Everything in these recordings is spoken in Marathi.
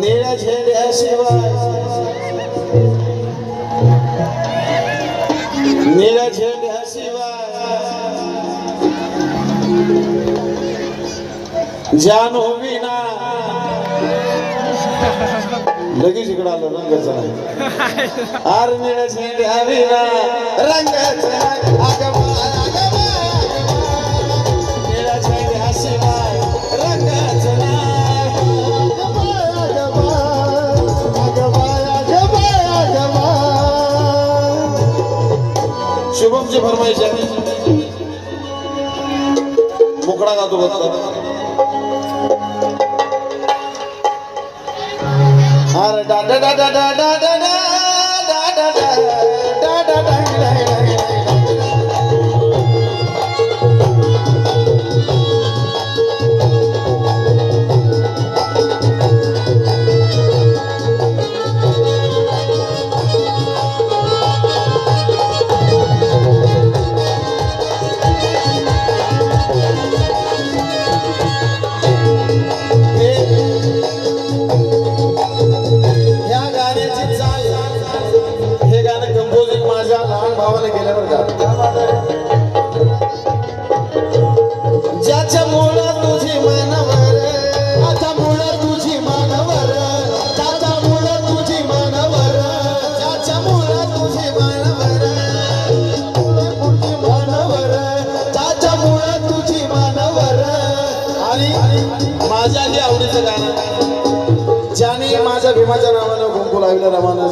निळ्या झेंड्याशिवाय निळ्या झेंड्याशिवाय जान होवी ना लगेच इकडे आलो रंगाचा आर निळ्या झेंड्या रंगाचा शुभमची फरमाईश आहे मोकळा गातो बघता अरे डा डा डा डा डा डा डा डा डा डा डा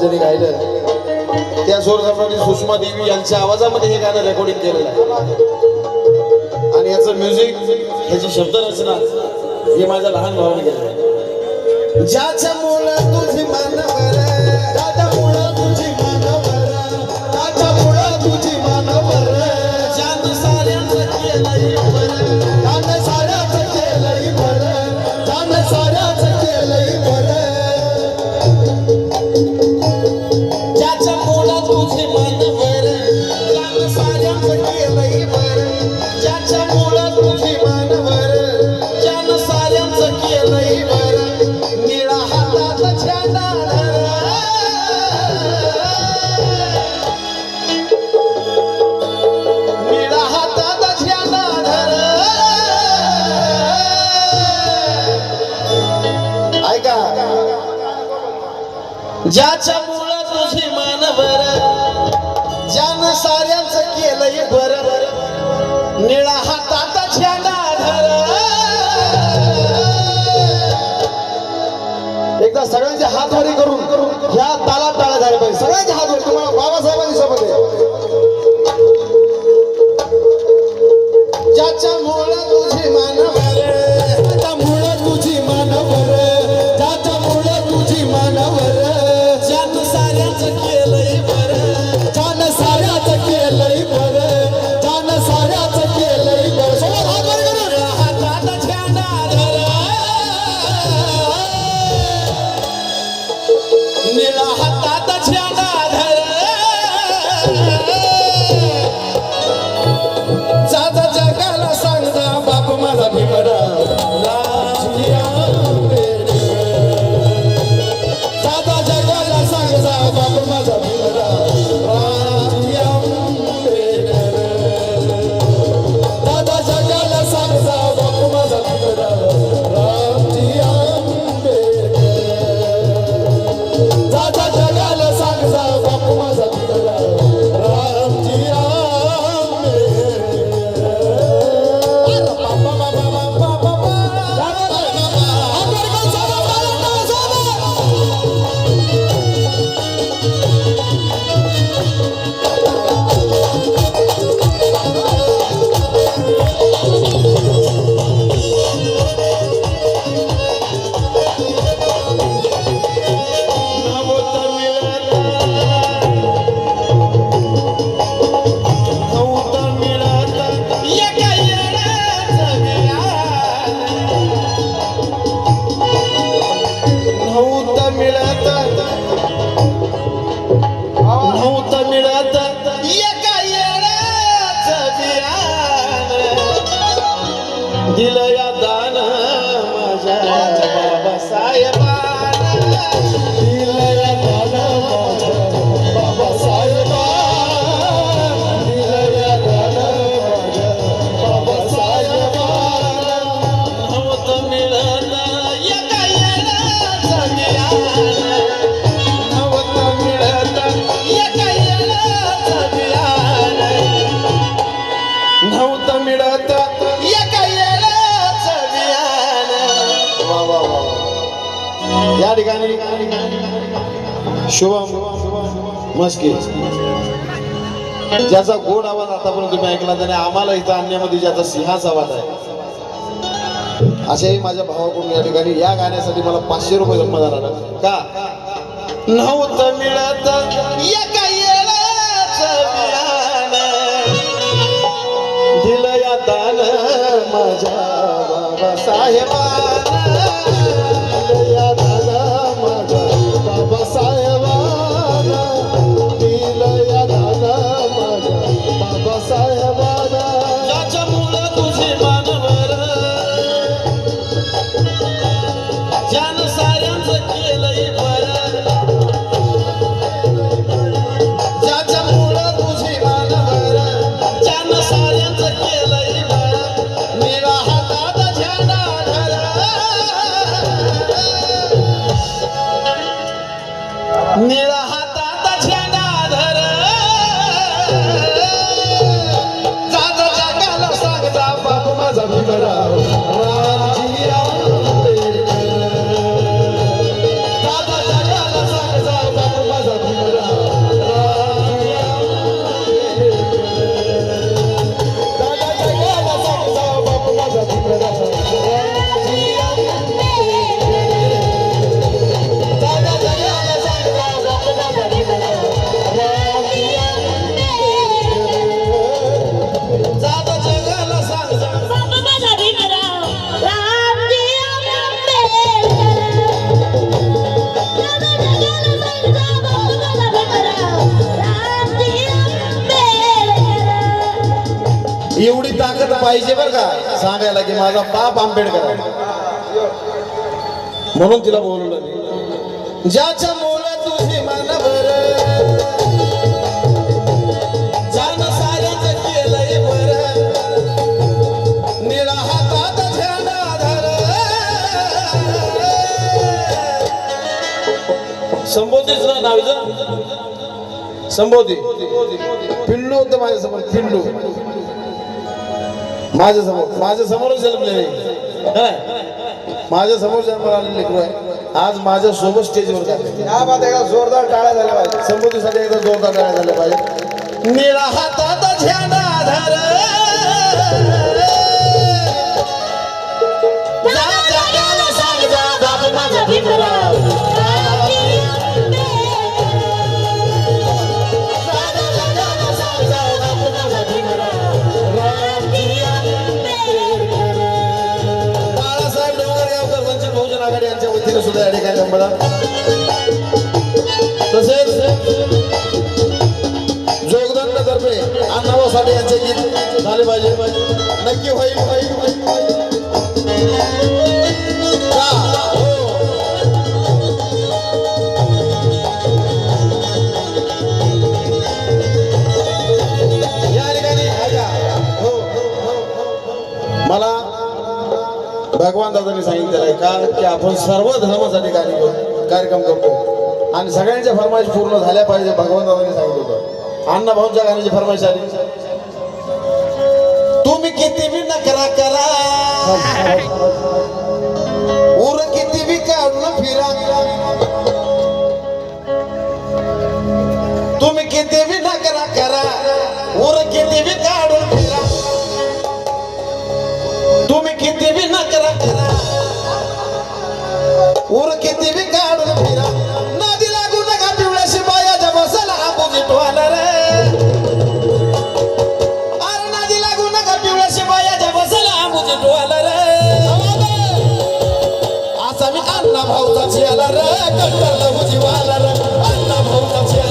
महाराजांनी गायलं त्या स्वरसम्राटी सुषमा देवी यांच्या आवाजामध्ये हे गाणं रेकॉर्डिंग केलेलं आहे. आणि याचं म्युझिक ह्याची शब्दरचना हे माझ्या लहान भावाने केलं ज्याच्या मुलं तुझी मानवर হাত হারি করুন। या ठिकाणी शुभम मस्के. ज्याचा गोड आवाज आतापर्यंत तुम्ही ऐकला त्याने आम्हाला इथं आणण्यामध्ये ज्याचा सिंहाचा आवाज आहे. अशाही माझ्या भावाकडून या ठिकाणी या गाण्यासाठी मला पाचशे रुपये जमा झाला का? नव्हतं मिळत दिलं या दान माझ्या बाबासाहेबानं एवढी ताकद पाहिजे बर का. सांगायला की माझा बाप आंबेडकर आहे. म्हणून तिला बोलवलं ज्याच्या मुलं तुझी संबोधीच ना नावीचं संबोधी. पिल्लू होतं माझ्यासमोर पिल्लू. माझ्यासमोर माझ्या समोरच जन्मलेले माझ्यासमोर जन्माला आलेले लेकरू आहे आज माझ्या सोबत स्टेजवर जाते या बात एकदा जोरदार टाळ्या झाल्या पाहिजे संबोधीसाठी एकदा जोरदार टाळ्या झाल्या पाहिजे निळा हातात झेंडा धर जा जगाला सांग जा बाप माझा सुद्धा या ठिकाणी आम्हाला तसेच जोगदंड तर्फे अण्णाभाऊ साठे यांचे गीत झाले पाहिजे. नक्की होईल. भगवान दादांनी सांगितलेलं आहे का? की आपण सर्व धर्मासाठी कार्य कार्यक्रम करतो. आणि सगळ्यांच्या फरमाईश पूर्ण झाल्या पाहिजे भगवान दादांनी सांगितलं होतं. अण्णा भाऊच्या गाण्याची फरमाईश आली. तुम्ही किती बी नकरा करा. उर किती बी काढून फिरा. तुम्ही किती बी नकरा करा. उर किती बी काढून किती बी नकरा. करा उर किती बी काढून फिरा. नादी लागू नका पिवळ्या शिपायाच्या बसाला आपुजी टोला रे अरे नादी लागू नका पिवळ्या शिपायाच्या बसाला आपुजी टोला रे असा मी अण्णा भाऊचा चियाला रे कंटर लहुजी रे. अण्णा भाऊचा चियाला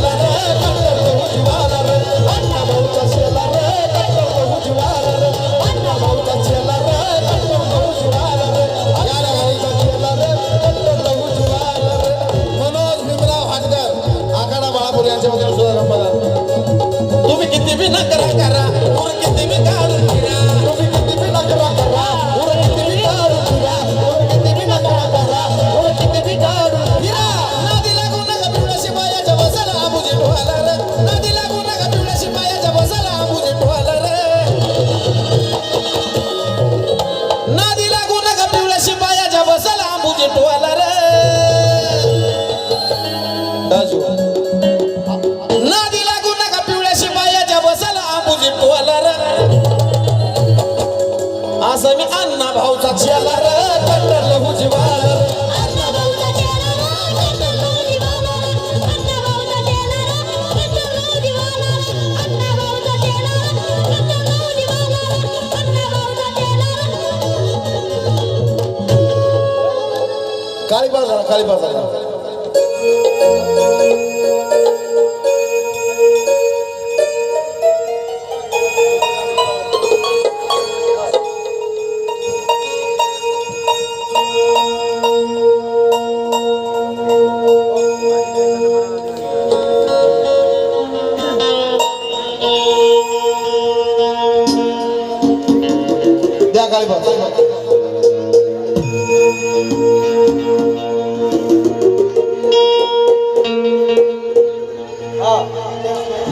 カリバザラカリバ。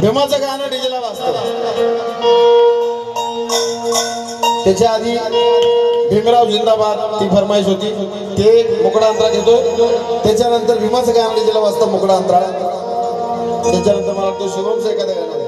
भीमाचं गाणं डीजेला वाजत. त्याच्या आधी भीमराव जिंदाबाद ती फरमाईश होती. ते मोकळा अंतराळ घेतो त्याच्यानंतर भीमाचं गाणं डीजेला वाजतं मोकळा अंतराळ. त्याच्यानंतर मला वाटतं शुभमचं एखादं गाणं.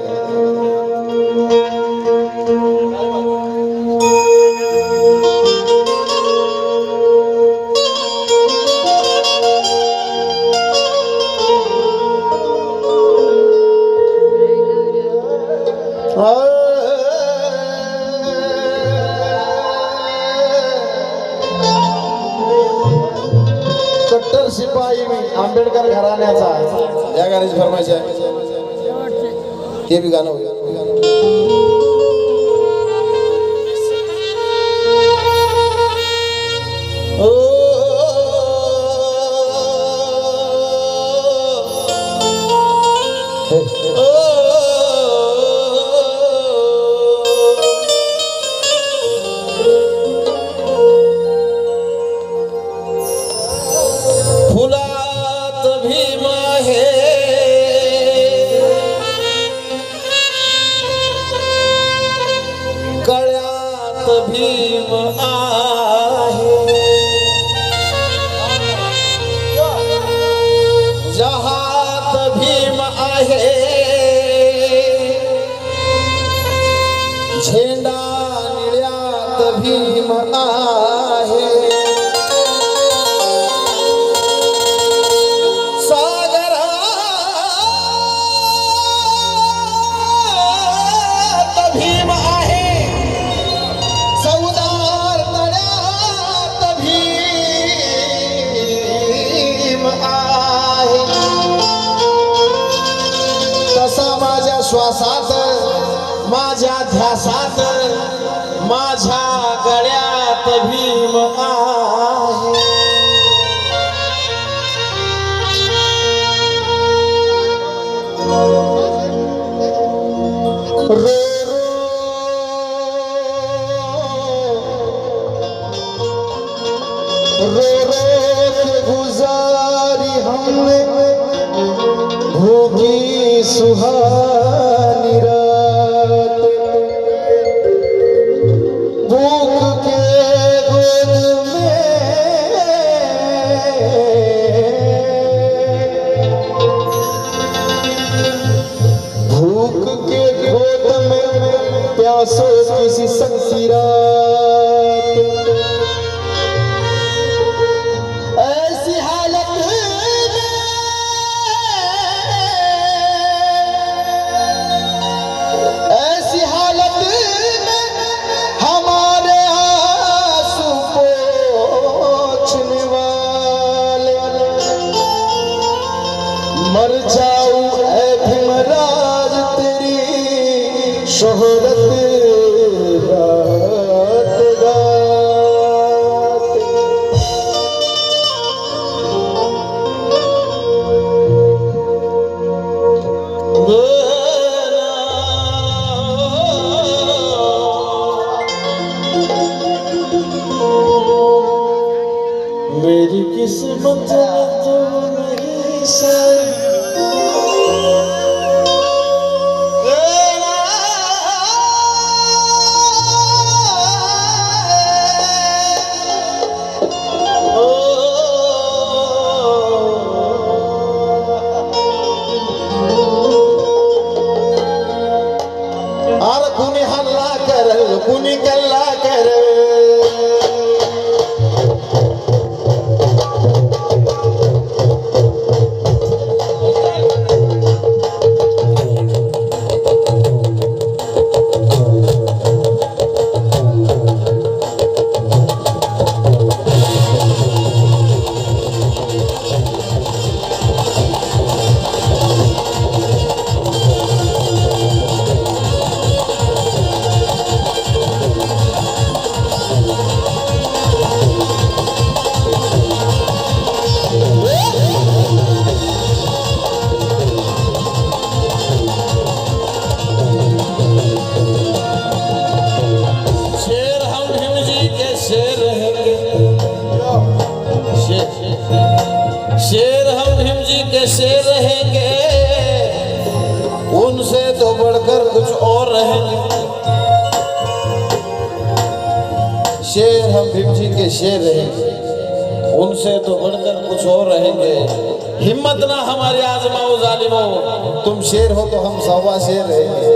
शिपाई मी आंबेडकर घराण्याचा या गाण्याची फरमाईश आहे ते बी गाणं होईल ओ অভিমাহে माझ्या ध्यासात माझ्या गळ्यात भीम आहे. रो रो रो गुजारी हमने भोगी सुहा मेरी किस्मत में तुम नहीं अरे हम भीम जी के शेर हैं। उनसे तो बढ़कर कुछ और रहेंगे। हिम्मत ना हमारे आजमाओ जालिमो। तुम शेर हो तो हम सवा शेर रहेंगे